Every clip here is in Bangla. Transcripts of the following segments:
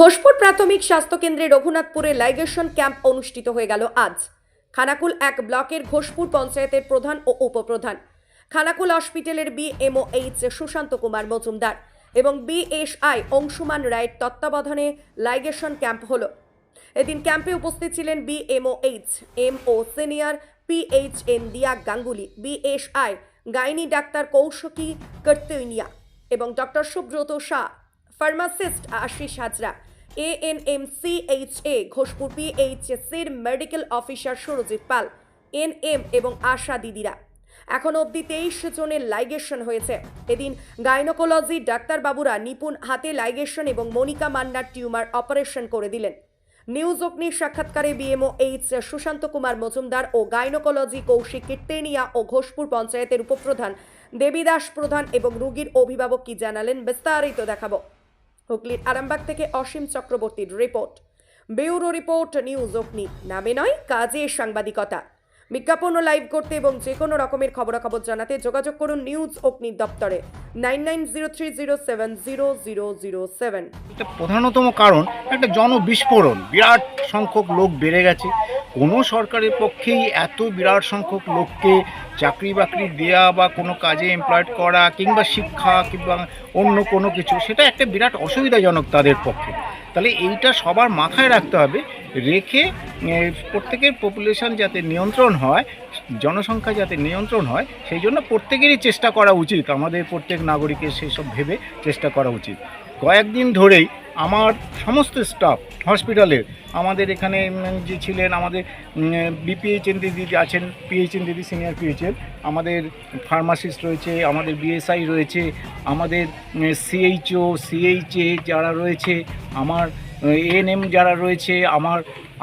ঘোষপুর প্রাথমিক স্বাস্থ্যকেন্দ্রে রঘুনাথপুরে লাইগেশন ক্যাম্প অনুষ্ঠিত হয়ে গেল আজ। খানাকুল এক ব্লকের ঘোষপুর পঞ্চায়েতের প্রধান ও উপপ্রধান। খানাকুল হসপিটালের বিএমওএইচ সুশান্ত কুমার মজুমদার এবং বিএসআই অংশুমান রায়ের তত্ত্বাবধানে লাইগেশন ক্যাম্প হলো। এদিন ক্যাম্পে উপস্থিত ছিলেন BMOH MO senior PHN Diya Ganguly BSI gynae doctor কৌশকী Kirtania এবং doctor Subrata Shah. Pharmacist Ashis Hazra ANM CHA Ghoshpur পিএইচএসির medical officer Surajit Pal, NM এবং আশা দিদিরা। এখন অবধি তেইশ জনের লাইগেশন হয়েছে। এদিন গাইনোকোলজি ডাক্তারবাবুরা নিপুণ হাতে লাইগেশন এবং মনিকা মান্নার টিউমার অপারেশন করে দিলেন। নিউজ অগ্নির সাক্ষাৎকারে বিএমও এইচ সুশান্ত কুমার মজুমদার ও গাইনোকোলজি কৌশিক কীর্তেনিয়া ও ঘোষপুর পঞ্চায়েতের উপপ্রধান দেবীদাস প্রধান এবং রুগীর অভিভাবক কি জানালেন বিস্তারিত দেখাবো। হুগলির আরামবাগ থেকে অসীম চক্রবর্তীর রিপোর্ট। ব্যুরো রিপোর্ট নিউজ অগ্নি। নামে নয় কাজে সাংবাদিকতা। বিজ্ঞাপন ও লাইভ করতে এবং যে কোনো রকমের খবরাখবর জানাতে যোগাযোগ করুন নিউজ অগ্নি দপ্তরে, nine nine zero three zero seven zero zero zero seven. প্রধানতম কারণ, একটা জনবিস্ফোরণ। বিরাট সংখ্যক লোক বেড়ে গেছে। কোনো সরকারের পক্ষেই এত বিরাট সংখ্যক লোককে চাকরি বাকরি দেয়া বা কোনো কাজে এমপ্লয়েড করা কিংবা শিক্ষা কিংবা অন্য কোনো কিছু, সেটা একটা বিরাট অসুবিধাজনক তাদের পক্ষে। তাহলে এইটা সবার মাথায় রাখতে হবে রেখে প্রত্যেকের পপুলেশন যাতে নিয়ন্ত্রণ হয়, জনসংখ্যা যাতে নিয়ন্ত্রণ হয়, সেই জন্য প্রত্যেকেরই চেষ্টা করা উচিত। আমাদের প্রত্যেক নাগরিকের সেই সব ভেবে চেষ্টা করা উচিত। কয়েকদিন ধরেই আমার সমস্ত স্টাফ হসপিটালের আমাদের এখানে যে ছিলেন আমাদের বিপিএইচএন দিদি আছেন পিএইচএন দিদি সিনিয়র পিএইচএন আমাদের ফার্মাসিস্ট রয়েছে, আমাদের বিএসআই রয়েছে, আমাদের সিএইচও সিএইচএ যারা রয়েছে, আমার এএনএম যারা রয়েছে, আমার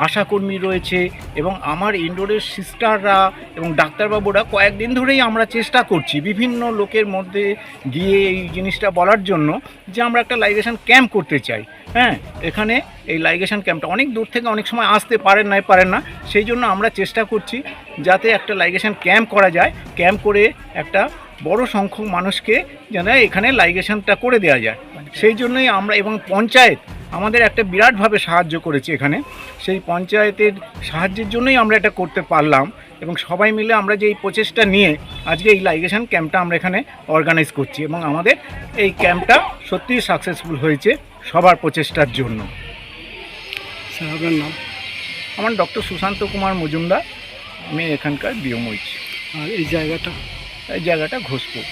আশাকর্মী রয়েছে এবং আমার ইনডোরের সিস্টাররা এবং ডাক্তারবাবুরা কয়েকদিন ধরেই আমরা চেষ্টা করছি বিভিন্ন লোকের মধ্যে গিয়ে এই জিনিসটা বলার জন্য যে আমরা একটা লাইগেশন ক্যাম্প করতে চাই। হ্যাঁ এখানে এই লাইগেশন ক্যাম্পটা অনেক দূর থেকে অনেক সময় আসতে পারেন নাই, পারেন না। সেই জন্য আমরা চেষ্টা করছি যাতে একটা লাইগেশন ক্যাম্প করা যায় ক্যাম্প করে একটা বড় সংখ্যক মানুষকে যেন এখানে লাইগেশনটা করে দেওয়া যায়। সেই জন্যই আমরা এবং পঞ্চায়েত আমাদের একটা বিরাটভাবে সাহায্য করেছে এখানে। সেই পঞ্চায়েতের সাহায্যের জন্যই আমরা এটা করতে পারলাম এবং সবাই মিলে আমরা যে এই প্রচেষ্টা নিয়ে আজকে এই লাইগেশন ক্যাম্পটা আমরা এখানে অর্গানাইজ করছি এবং আমাদের এই ক্যাম্পটা সত্যিই সাকসেসফুল হয়েছে সবার প্রচেষ্টার জন্য। স্যার আপনার নাম? আমার ডক্টর সুশান্ত কুমার মজুমদার আমি এখানকার বিয়মইচ আর এই জায়গাটা? এই জায়গাটা ঘোষপুর।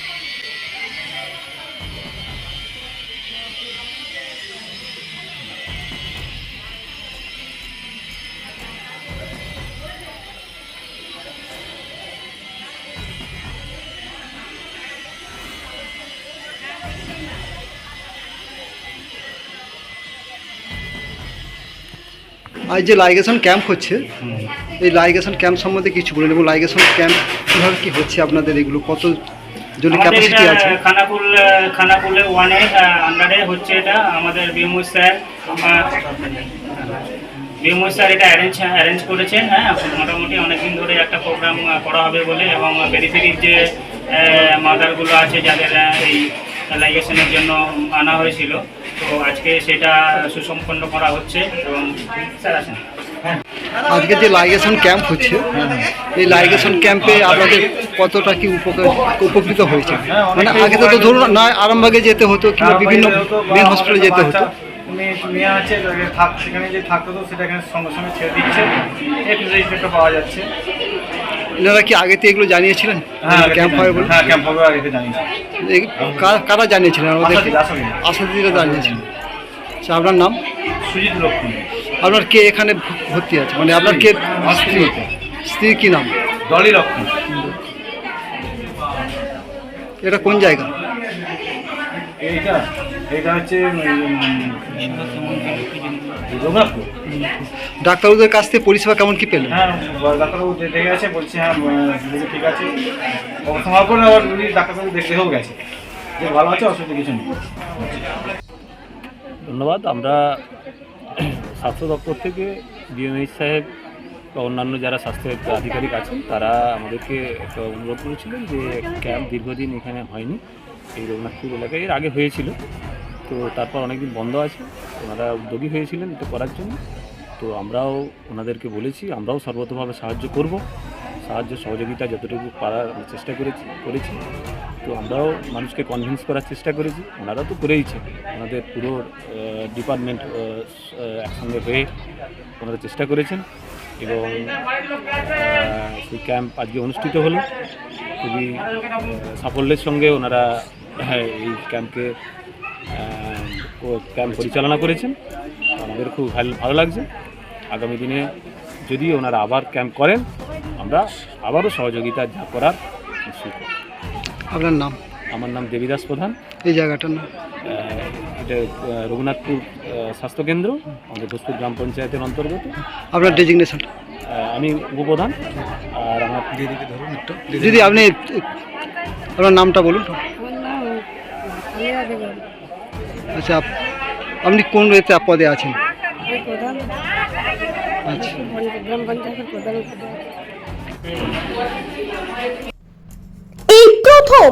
আজ যে লাইগেশন ক্যাম্প হচ্ছে এই লাইগেশন ক্যাম্প সম্বন্ধে কিছু বলেন এবং লাইগেশন ক্যাম্প কীভাবে কি হচ্ছে আপনাদের এগুলো কত জনের ক্যাপাসিটি আছে? খানাকুল খানাকুলে ওয়ানে আন্ডারে হচ্ছে এটা আমাদের বিমু স্যার বিমু স্যার এটা অ্যারেঞ্জ অ্যারেঞ্জ করেছেন হ্যাঁ মোটামুটি অনেকদিন ধরে একটা প্রোগ্রাম করা হবে বলে এবং পেরিফেরির যে মাদারগুলো আছে যাদের এই লাইগেশনের জন্য আনা হয়েছিল। তো আজকে সেটা সুসম্পন্ন করা হচ্ছে এবং স্যার আসেন। আজকে যে লাইগেশন ক্যাম্প হচ্ছে এই লাইগেশন ক্যাম্পে আপনাদের কতটা কি উপকৃত হয়েছে? মানে আগে তো তো ধরুন না আরামবাগে যেতে হতো কিংবা বিভিন্ন মেন হসপিটালে যেতে হতো। মেয়ে মেয়ে আছে থাক সেখানে যে থাকতো সেটা এখানে সঙ্গে সঙ্গে ছেড়ে দিচ্ছে। পাওয়া যাচ্ছে। এনারা কি আগে থেকে এগুলো জানিয়েছিলেন? ক্যাম্প হয় বলে? হ্যাঁ ক্যাম্প হবে আগে থেকে জানিয়েছি। এই- কারা- জানিয়েছিলেন? আমাদের আশা দিদি, আশা দিদি। আশা দিদিরা জানিয়েছিলেন আচ্ছা আপনার নাম? সুজিত লক্ষ্মী আপনার কে এখানে ভর্তি আছে? মানে আপনার কে স্ত্রী। স্ত্রীর কি নাম? ডলি লক্ষ্মী এটা কোন জায়গা? এইটা এটা হচ্ছে ডাক্তারবাবুদের কাছ থেকে পরিষেবা কেমন কি পেলেন? হ্যাঁ ডাক্তারবাবু দেখে গেছে বলছে হ্যাঁ ঠিক আছে। অবস্থা পরে আবার ডাক্তারবাবু দেখেও গেছে। যে ভালো আছে অসুবিধা কিছু নেই। ধন্যবাদ। আমরা স্বাস্থ্য দপ্তর থেকে ডিএমএইচ সাহেব বা অন্যান্য যারা স্বাস্থ্য আধিকারিক আছেন তারা আমাদেরকে একটা অনুরোধ করেছিলেন যে ক্যাম্প দীর্ঘদিন এখানে হয়নি। এই রঘুনাথপুর এলাকায় এর আগে হয়েছিল। তো তারপর অনেকদিন বন্ধ আছে। ওনারা উদ্যোগী হয়েছিলেন এটা করার জন্য। তো আমরাও ওনাদেরকে বলেছি, আমরাও সর্বতভাবে সাহায্য করব। সাহায্য, সহযোগিতা যতটুকু পারার চেষ্টা করেছি করেছি। তো আমরাও মানুষকে কনভিন্স করার চেষ্টা করেছি। ওনারা তো করেইছে। ওনাদের পুরো ডিপার্টমেন্ট একসঙ্গে হয়ে ওনারা চেষ্টা করেছেন। এবং সেই ক্যাম্প আজকে অনুষ্ঠিত হলো। খুবই সাফল্যের সঙ্গে ওনারা হ্যাঁ, এই ক্যাম্পকে ক্যাম্প পরিচালনা করেছেন। আমাদের খুব ভালো ভালো লাগছে। আগামী দিনে যদি ওনারা আবার ক্যাম্প করেন আমরা আবারও সহযোগিতা যা করার আপনার নাম? আমার নাম দেবীদাস প্রধান। এই জায়গাটার নাম? এটা রঘুনাথপুর স্বাস্থ্যকেন্দ্র আমাদের ঘোষপুর গ্রাম পঞ্চায়েতের অন্তর্গত। আপনার ডেজিগনেশন আমি উপপ্রধান আর আমার দিদিকে ধরুন দিদি আপনি আপনার নামটা বলুন। আচ্ছা আপ- আপনি কোন এতে পদে আছেন? আচ্ছা। এই প্রথম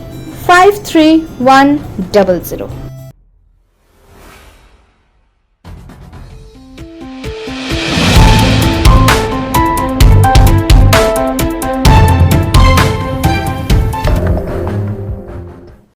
five three one double zero